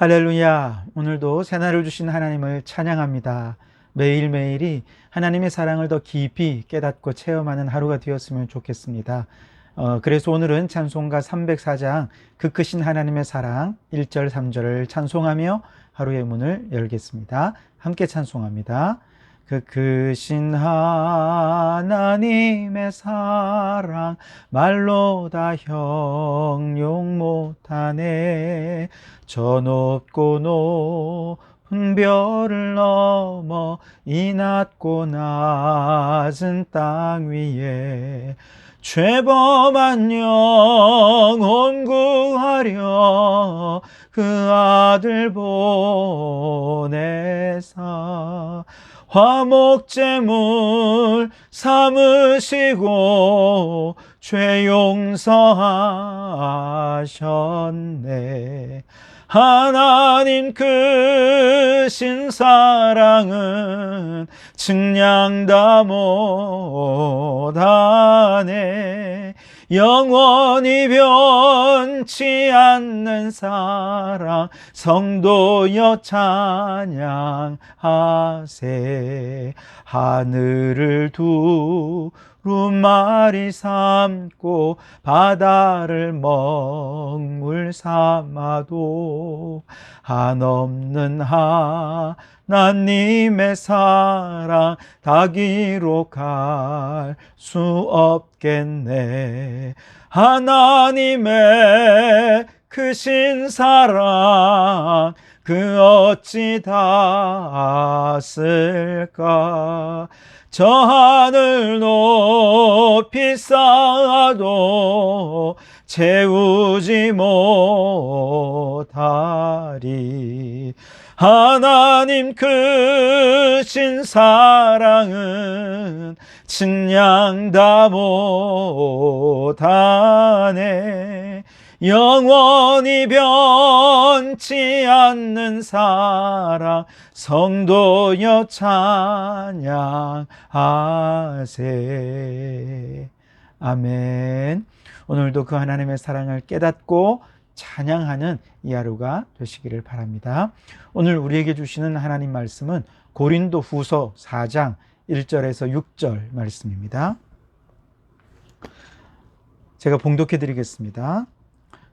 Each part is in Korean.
할렐루야. 오늘도 새날을 주신 하나님을 찬양합니다. 매일매일이 하나님의 사랑을 더 깊이 깨닫고 체험하는 하루가 되었으면 좋겠습니다. 어, 그래서 오늘은 찬송가 304장 그 크신 하나님의 사랑 1절 3절을 찬송하며 하루의 문을 열겠습니다. 함께 찬송합니다. 그 크신 하나님의 사랑 말로 다 형용 못하네. 저 높고 높은 별을 넘어 이 낮고 낮은 땅 위에 죄범한 영혼 구하려 그 아들 보내사 화목제물 삼으시고 죄 용서하셨네. 하나님 크신 사랑은 측량다 못하네 영원히 변치 않는 사랑 성도여 찬양하세. 하늘을 두 루마리 삼고 바다를 먹물 삼아도 한없는 하나님의 사랑 다 기록할 수 없겠네 하나님의 크신 사랑 그 어찌 닿았을까? 저 하늘 높이 쌓아도 채우지 못하리. 하나님 크신 사랑은 측량다 못하네 영원히 변치 않는 사랑 성도여 찬양하세 아멘 오늘도 그 하나님의 사랑을 깨닫고 찬양하는 이 하루가 되시기를 바랍니다. 오늘 우리에게 주시는 하나님 말씀은 고린도 후서 4장 1절에서 6절 말씀입니다. 제가 봉독해 드리겠습니다.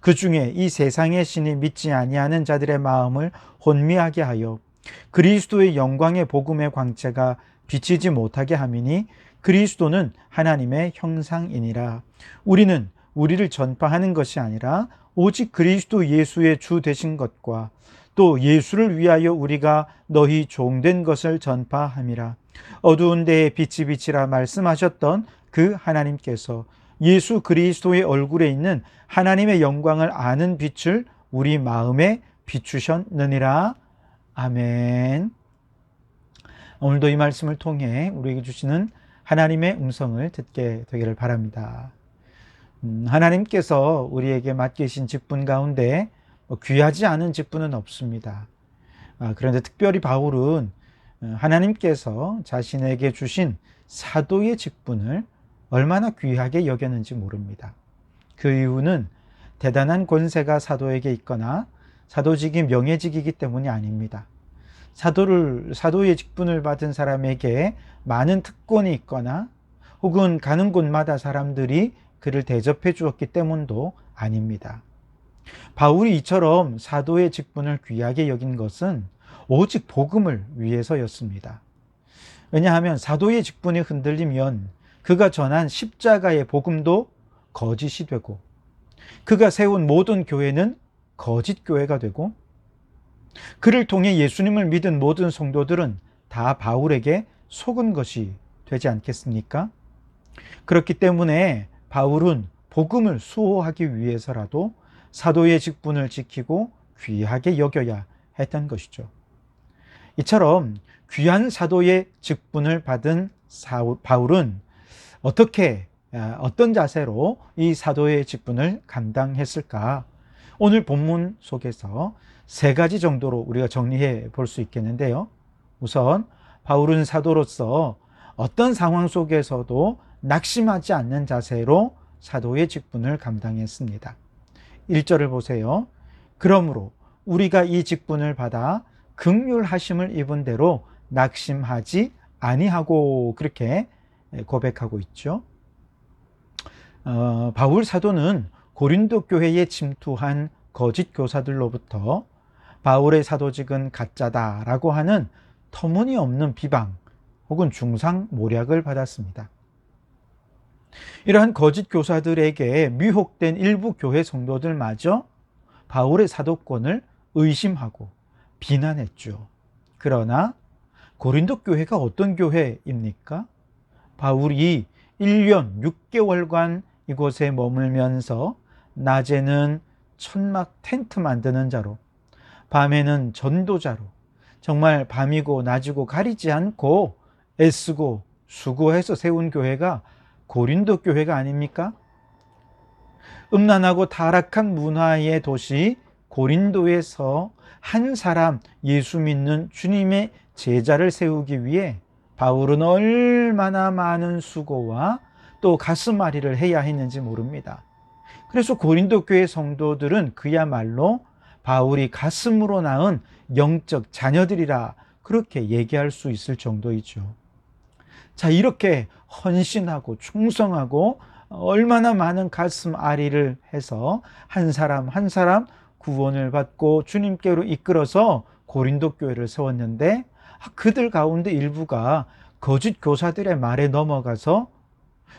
그 중에 이 세상의 신이 믿지 아니하는 자들의 마음을 혼미하게 하여 그리스도의 영광의 복음의 광채가 비치지 못하게 함이니 그리스도는 하나님의 형상이니라. 우리는 우리를 전파하는 것이 아니라 오직 그리스도 예수의 주 되신 것과 또 예수를 위하여 우리가 너희 종된 것을 전파함이라. 어두운 데에 빛이 빛이라 말씀하셨던 그 하나님께서 예수 그리스도의 얼굴에 있는 하나님의 영광을 아는 빛을 우리 마음에 비추셨느니라. 아멘. 오늘도 이 말씀을 통해 우리에게 주시는 하나님의 음성을 듣게 되기를 바랍니다. 음, 하나님께서 우리에게 맡기신 직분 가운데 뭐 귀하지 않은 직분은 없습니다. 아, 그런데 특별히 바울은 어, 하나님께서 자신에게 주신 사도의 직분을 얼마나 귀하게 여겼는지 모릅니다. 그 이유는 대단한 권세가 사도에게 있거나 사도직이 명예직이기 때문이 아닙니다. 사도를, 사도의 직분을 받은 사람에게 많은 특권이 있거나 혹은 가는 곳마다 사람들이 그를 대접해 주었기 때문도 아닙니다. 바울이 이처럼 사도의 직분을 귀하게 여긴 것은 오직 복음을 위해서였습니다. 왜냐하면 사도의 직분이 흔들리면 그가 전한 십자가의 복음도 거짓이 되고 그가 세운 모든 교회는 거짓 교회가 되고 그를 통해 예수님을 믿은 모든 성도들은 다 바울에게 속은 것이 되지 않겠습니까? 그렇기 때문에 바울은 복음을 수호하기 위해서라도 사도의 직분을 지키고 귀하게 여겨야 했던 것이죠. 이처럼 귀한 사도의 직분을 받은 바울은 어떻게 아, 어떤 자세로 이 사도의 직분을 감당했을까? 오늘 본문 속에서 세 가지 정도로 우리가 정리해 볼 수 있겠는데요. 우선 바울은 사도로서 어떤 상황 속에서도 낙심하지 않는 자세로 사도의 직분을 감당했습니다. 1절을 보세요. 그러므로 우리가 이 직분을 받아 극률하심을 입은 대로 낙심하지 아니하고 그렇게 고백하고 있죠. 어, 바울 사도는 고린도 교회에 침투한 거짓 교사들로부터 바울의 사도직은 가짜다라고 하는 터무니없는 비방 혹은 중상 모략을 받았습니다. 이러한 거짓 교사들에게 미혹된 일부 교회 성도들마저 바울의 사도권을 의심하고 비난했죠. 그러나 고린도 교회가 어떤 교회입니까? 바울이 1년 6개월간 이곳에 머물면서 낮에는 천막 텐트 만드는 자로 밤에는 전도자로 정말 밤이고 낮이고 가리지 않고 애쓰고 수고해서 세운 교회가 고린도 교회가 아닙니까? 음란하고 타락한 문화의 도시 고린도에서 한 사람 예수 믿는 주님의 제자를 세우기 위해 바울은 얼마나 많은 수고와 또 가슴앓이를 해야 했는지 모릅니다. 그래서 고린도 교회 성도들은 그야말로 바울이 가슴으로 낳은 영적 자녀들이라 그렇게 얘기할 수 있을 정도이죠. 자, 이렇게 헌신하고 충성하고 얼마나 많은 가슴 아리를 해서 한 사람 한 사람 구원을 받고 주님께로 이끌어서 고린도 교회를 세웠는데 그들 가운데 일부가 거짓 교사들의 말에 넘어가서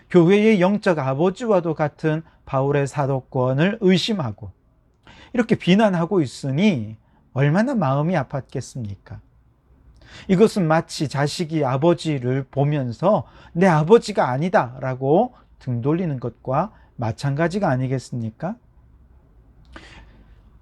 교회의 영적 아버지와도 같은 바울의 사도권을 의심하고 이렇게 비난하고 있으니 얼마나 마음이 아팠겠습니까? 이것은 마치 자식이 아버지를 보면서 내 아버지가 아니다 라고 등 돌리는 것과 마찬가지가 아니겠습니까?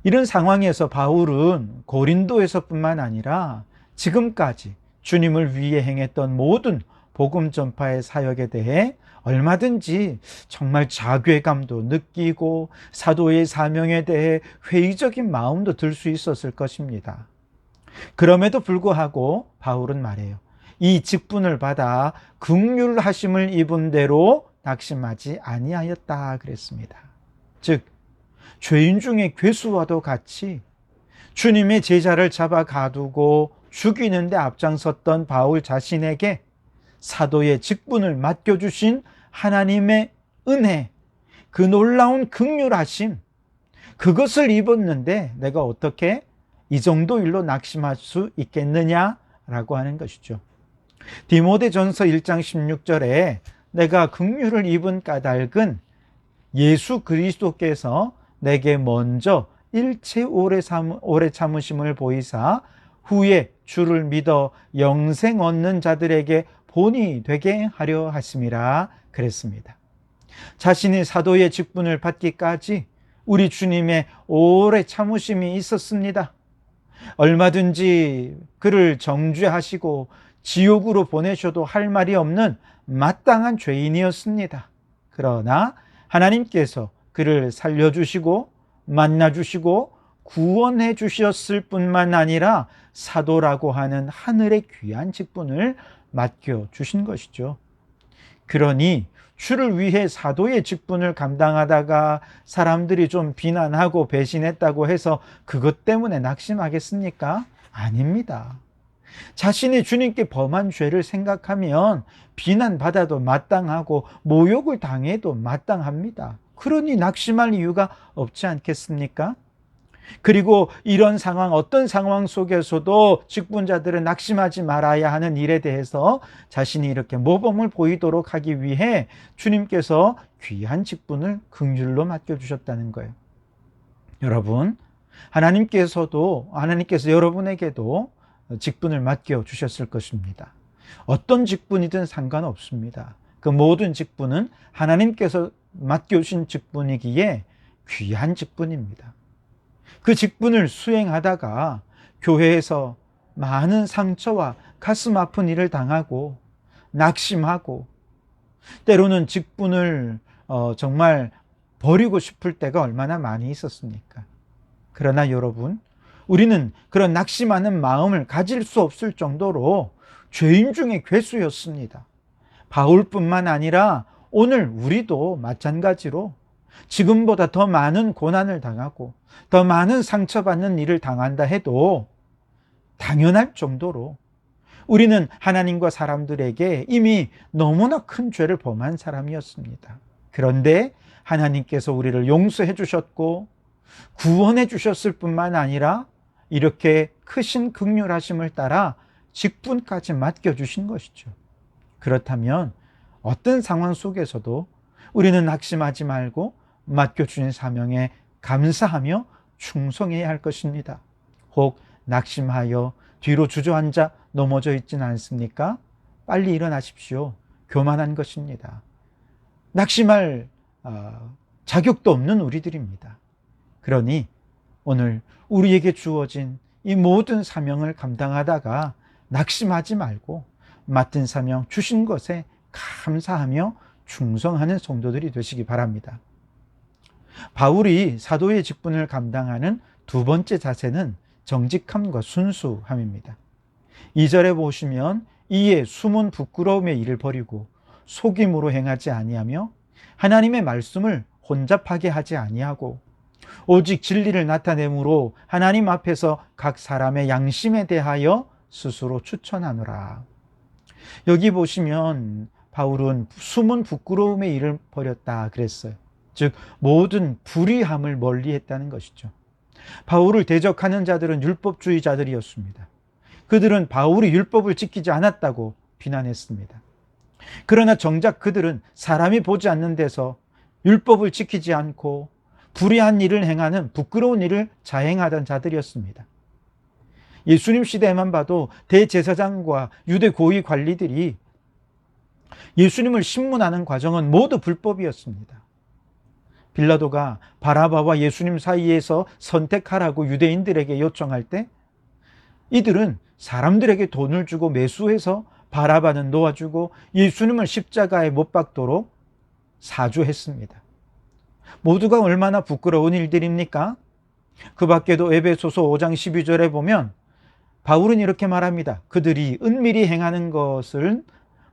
이런 상황에서 바울은 고린도에서 뿐만 아니라 지금까지 주님을 위해 행했던 모든 복음 전파의 사역에 대해 얼마든지 정말 자괴감도 느끼고 사도의 사명에 대해 회의적인 마음도 들 수 있었을 것입니다. 그럼에도 불구하고 바울은 말해요. 이 직분을 받아 극률하심을 입은 대로 낙심하지 아니하였다 그랬습니다. 즉 죄인 중에 괴수와도 같이 주님의 제자를 잡아 가두고 죽이는데 앞장섰던 바울 자신에게 사도의 직분을 맡겨주신 하나님의 은혜, 그 놀라운 극률하심, 그것을 입었는데 내가 어떻게 이 정도 일로 낙심할 수 있겠느냐라고 하는 것이죠. 디모데 전서 1장 16절에 내가 극률을 입은 까닭은 예수 그리스도께서 내게 먼저 일체 오래, 참, 오래 참으심을 보이사 후에 주를 믿어 영생 얻는 자들에게 본이 되게 하려 하심이라 그랬습니다. 자신이 사도의 직분을 받기까지 우리 주님의 오래 참으심이 있었습니다. 얼마든지 그를 정죄하시고 지옥으로 보내셔도 할 말이 없는 마땅한 죄인이었습니다. 그러나 하나님께서 그를 살려주시고 만나주시고 구원해 주셨을 뿐만 아니라 사도라고 하는 하늘의 귀한 직분을 맡겨 주신 것이죠. 그러니 주를 위해 사도의 직분을 감당하다가 사람들이 좀 비난하고 배신했다고 해서 그것 때문에 낙심하겠습니까? 아닙니다. 자신이 주님께 범한 죄를 생각하면 비난받아도 마땅하고 모욕을 당해도 마땅합니다. 그러니 낙심할 이유가 없지 않겠습니까? 그리고 이런 상황, 어떤 상황 속에서도 직분자들은 낙심하지 말아야 하는 일에 대해서 자신이 이렇게 모범을 보이도록 하기 위해 주님께서 귀한 직분을 긍휼로 맡겨주셨다는 거예요. 여러분, 하나님께서도, 하나님께서 여러분에게도 직분을 맡겨주셨을 것입니다. 어떤 직분이든 상관없습니다. 그 모든 직분은 하나님께서 맡겨주신 직분이기에 귀한 직분입니다. 그 직분을 수행하다가 교회에서 많은 상처와 가슴 아픈 일을 당하고 낙심하고 때로는 직분을 어, 정말 버리고 싶을 때가 얼마나 많이 있었습니까? 그러나 여러분, 우리는 그런 낙심하는 마음을 가질 수 없을 정도로 죄인 중에 괴수였습니다. 바울뿐만 아니라 오늘 우리도 마찬가지로 지금보다 더 많은 고난을 당하고 더 많은 상처받는 일을 당한다 해도 당연할 정도로 우리는 하나님과 사람들에게 이미 너무나 큰 죄를 범한 사람이었습니다. 그런데 하나님께서 우리를 용서해 주셨고 구원해 주셨을 뿐만 아니라 이렇게 크신 극률하심을 따라 직분까지 맡겨 주신 것이죠. 그렇다면 어떤 상황 속에서도 우리는 낙심하지 말고 맡겨 주신 사명에 감사하며 충성해야 할 것입니다. 혹 낙심하여 뒤로 주저앉아 넘어져 있지는 않습니까? 빨리 일어나십시오. 교만한 것입니다. 낙심할 어, 자격도 없는 우리들입니다. 그러니 오늘 우리에게 주어진 이 모든 사명을 감당하다가 낙심하지 말고 맡은 사명 주신 것에 감사하며 충성하는 성도들이 되시기 바랍니다. 바울이 사도의 직분을 감당하는 두 번째 자세는 정직함과 순수함입니다. 2절에 보시면 이에 숨은 부끄러움의 일을 버리고 속임으로 행하지 아니하며 하나님의 말씀을 혼잡하게 하지 아니하고 오직 진리를 나타내므로 하나님 앞에서 각 사람의 양심에 대하여 스스로 추천하노라. 여기 보시면 바울은 숨은 부끄러움의 일을 버렸다 그랬어요. 즉 모든 불의함을 멀리했다는 것이죠. 바울을 대적하는 자들은 율법주의자들이었습니다. 그들은 바울이 율법을 지키지 않았다고 비난했습니다. 그러나 정작 그들은 사람이 보지 않는 데서 율법을 지키지 않고 불의한 일을 행하는 부끄러운 일을 자행하던 자들이었습니다. 예수님 시대에만 봐도 대제사장과 유대 고위 관리들이 예수님을 신문하는 과정은 모두 불법이었습니다. 빌라도가 바라바와 예수님 사이에서 선택하라고 유대인들에게 요청할 때 이들은 사람들에게 돈을 주고 매수해서 바라바는 놓아주고 예수님을 십자가에 못 박도록 사주했습니다. 모두가 얼마나 부끄러운 일들입니까? 그 밖에도 에베소서 5장 12절에 보면 바울은 이렇게 말합니다. 그들이 은밀히 행하는 것을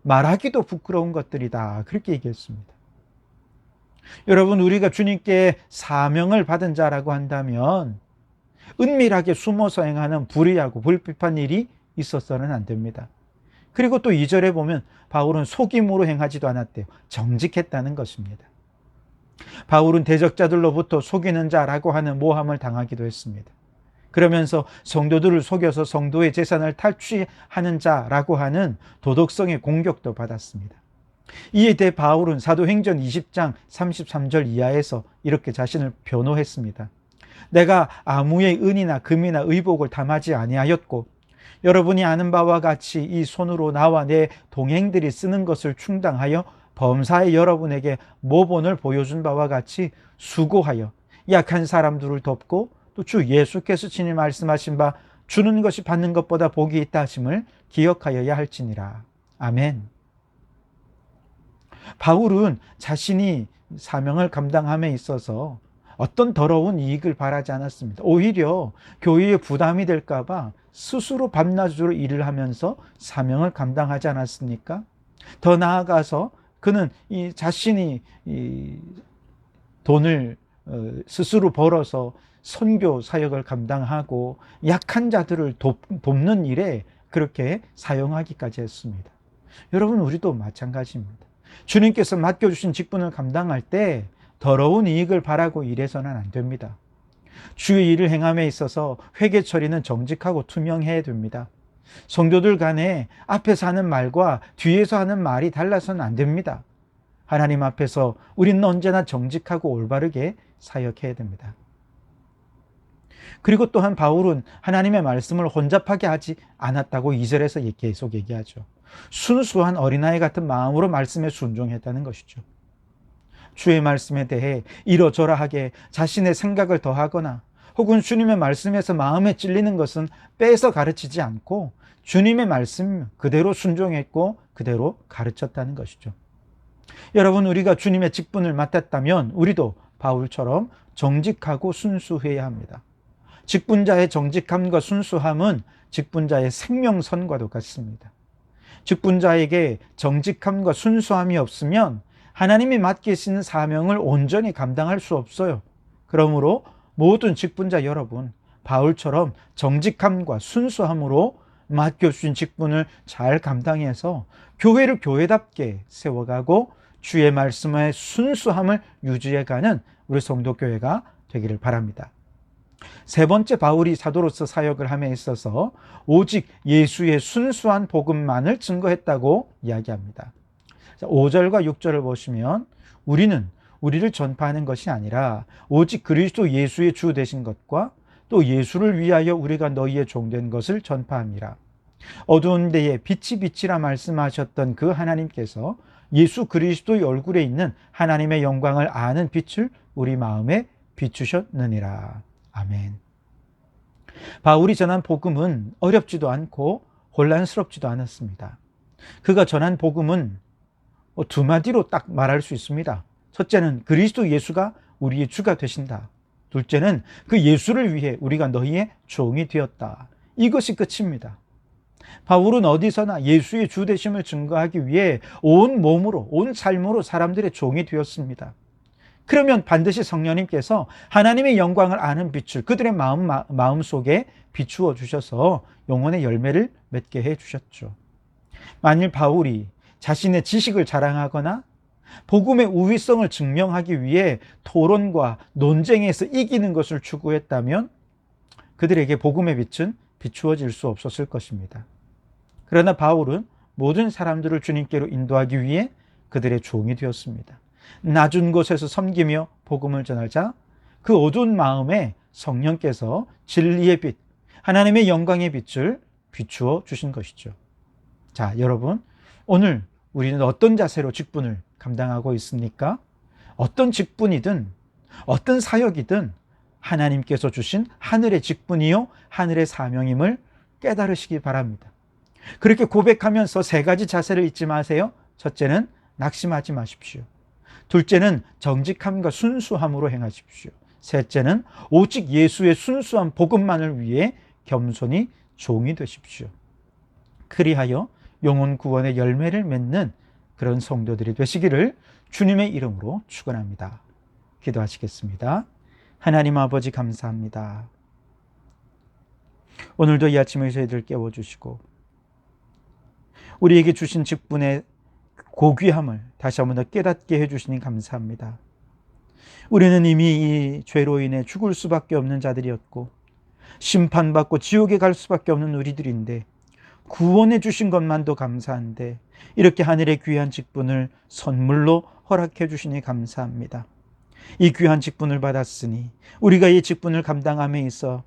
말하기도 부끄러운 것들이다. 그렇게 얘기했습니다. 여러분, 우리가 주님께 사명을 받은 자라고 한다면 은밀하게 숨어서 행하는 불의하고 불필한 일이 있었서는 안 됩니다. 그리고 또 2절에 보면 바울은 속임으로 행하지도 않았대요. 정직했다는 것입니다. 바울은 대적자들로부터 속이는 자라고 하는 모함을 당하기도 했습니다. 그러면서 성도들을 속여서 성도의 재산을 탈취하는 자라고 하는 도덕성의 공격도 받았습니다. 이에 대해 바울은 사도행전 20장 33절 이하에서 이렇게 자신을 변호했습니다. 내가 아무의 은이나 금이나 의복을 담하지 아니하였고 여러분이 아는 바와 같이 이 손으로 나와 내 동행들이 쓰는 것을 충당하여 범사에 여러분에게 모본을 보여준 바와 같이 수고하여 약한 사람들을 돕고 또 주 예수께서 친히 말씀하신 바 주는 것이 받는 것보다 복이 있다 하심을 기억하여야 할지니라. 아멘. 바울은 자신이 사명을 감당함에 있어서 어떤 더러운 이익을 바라지 않았습니다. 오히려 교회에 부담이 될까봐 스스로 밤낮으로 일을 하면서 사명을 감당하지 않았습니까? 더 나아가서 그는 이 자신이 이 돈을 어, 스스로 벌어서 선교 사역을 감당하고 약한 자들을 돕, 돕는 일에 그렇게 사용하기까지 했습니다. 여러분, 우리도 마찬가지입니다. 주님께서 맡겨주신 직분을 감당할 때 더러운 이익을 바라고 일해서는 안 됩니다. 주의 일을 행함에 있어서 회계 처리는 정직하고 투명해야 됩니다. 성도들 간에 앞에서 하는 말과 뒤에서 하는 말이 달라서는 안 됩니다. 하나님 앞에서 우리는 언제나 정직하고 올바르게 사역해야 됩니다. 그리고 또한 바울은 하나님의 말씀을 혼잡하게 하지 않았다고 2절에서 계속 얘기하죠. 순수한 어린아이 같은 마음으로 말씀에 순종했다는 것이죠. 주의 말씀에 대해 이러저러 하게 자신의 생각을 더하거나 혹은 주님의 말씀에서 마음에 찔리는 것은 빼서 가르치지 않고 주님의 말씀 그대로 순종했고 그대로 가르쳤다는 것이죠. 여러분, 우리가 주님의 직분을 맡았다면 우리도 바울처럼 정직하고 순수해야 합니다. 직분자의 정직함과 순수함은 직분자의 생명선과도 같습니다. 직분자에게 정직함과 순수함이 없으면 하나님이 맡기신 사명을 온전히 감당할 수 없어요. 그러므로 모든 직분자 여러분, 바울처럼 정직함과 순수함으로 맡겨주신 직분을 잘 감당해서 교회를 교회답게 세워가고 주의 말씀의 순수함을 유지해가는 우리 성도교회가 되기를 바랍니다. 세 번째 바울이 사도로서 사역을 함에 있어서 오직 예수의 순수한 복음만을 증거했다고 이야기합니다. 5절과 6절을 보시면 우리는 우리를 전파하는 것이 아니라 오직 그리스도 예수의 주 되신 것과 또 예수를 위하여 우리가 너희의 종된 것을 전파함이라. 어두운 데에 빛이 빛이라 말씀하셨던 그 하나님께서 예수 그리스도의 얼굴에 있는 하나님의 영광을 아는 빛을 우리 마음에 비추셨느니라. 아멘. 바울이 전한 복음은 어렵지도 않고 혼란스럽지도 않았습니다. 그가 전한 복음은 두 마디로 딱 말할 수 있습니다. 첫째는 그리스도 예수가 우리의 주가 되신다. 둘째는 그 예수를 위해 우리가 너희의 종이 되었다. 이것이 끝입니다. 바울은 어디서나 예수의 주 되심을 증거하기 위해 온 몸으로, 온 삶으로 사람들의 종이 되었습니다. 그러면 반드시 성령님께서 하나님의 영광을 아는 빛을 그들의 마음, 마음 속에 비추어 주셔서 영혼의 열매를 맺게 해 주셨죠. 만일 바울이 자신의 지식을 자랑하거나 복음의 우위성을 증명하기 위해 토론과 논쟁에서 이기는 것을 추구했다면 그들에게 복음의 빛은 비추어질 수 없었을 것입니다. 그러나 바울은 모든 사람들을 주님께로 인도하기 위해 그들의 종이 되었습니다. 낮은 곳에서 섬기며 복음을 전하자 그 어두운 마음에 성령께서 진리의 빛, 하나님의 영광의 빛을 비추어 주신 것이죠. 자, 여러분, 오늘 우리는 어떤 자세로 직분을 감당하고 있습니까? 어떤 직분이든 어떤 사역이든 하나님께서 주신 하늘의 직분이요, 하늘의 사명임을 깨달으시기 바랍니다. 그렇게 고백하면서 세 가지 자세를 잊지 마세요. 첫째는 낙심하지 마십시오. 둘째는 정직함과 순수함으로 행하십시오. 셋째는 오직 예수의 순수한 복음만을 위해 겸손히 종이 되십시오. 그리하여 영혼 구원의 열매를 맺는 그런 성도들이 되시기를 주님의 이름으로 축원합니다. 기도하시겠습니다. 하나님 아버지 감사합니다. 오늘도 이 아침에 저희들 깨워주시고 우리에게 주신 직분의 고귀함을 다시 한번 더 깨닫게 해주시니 감사합니다. 우리는 이미 이 죄로 인해 죽을 수밖에 없는 자들이었고 심판받고 지옥에 갈 수밖에 없는 우리들인데 구원해 주신 것만도 감사한데 이렇게 하늘의 귀한 직분을 선물로 허락해 주시니 감사합니다. 이 귀한 직분을 받았으니 우리가 이 직분을 감당함에 있어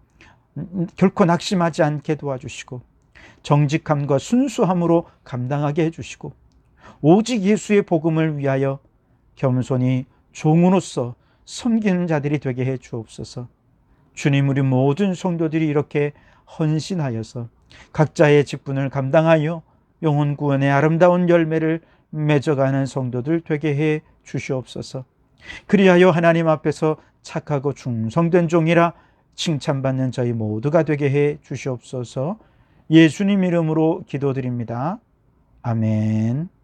결코 낙심하지 않게 도와주시고 정직함과 순수함으로 감당하게 해주시고 오직 예수의 복음을 위하여 겸손히 종으로서 섬기는 자들이 되게 해 주옵소서. 주님 우리 모든 성도들이 이렇게 헌신하여서 각자의 직분을 감당하여 영혼 구원의 아름다운 열매를 맺어가는 성도들 되게 해 주시옵소서. 그리하여 하나님 앞에서 착하고 충성된 종이라 칭찬받는 저희 모두가 되게 해 주시옵소서. 예수님 이름으로 기도드립니다. 아멘.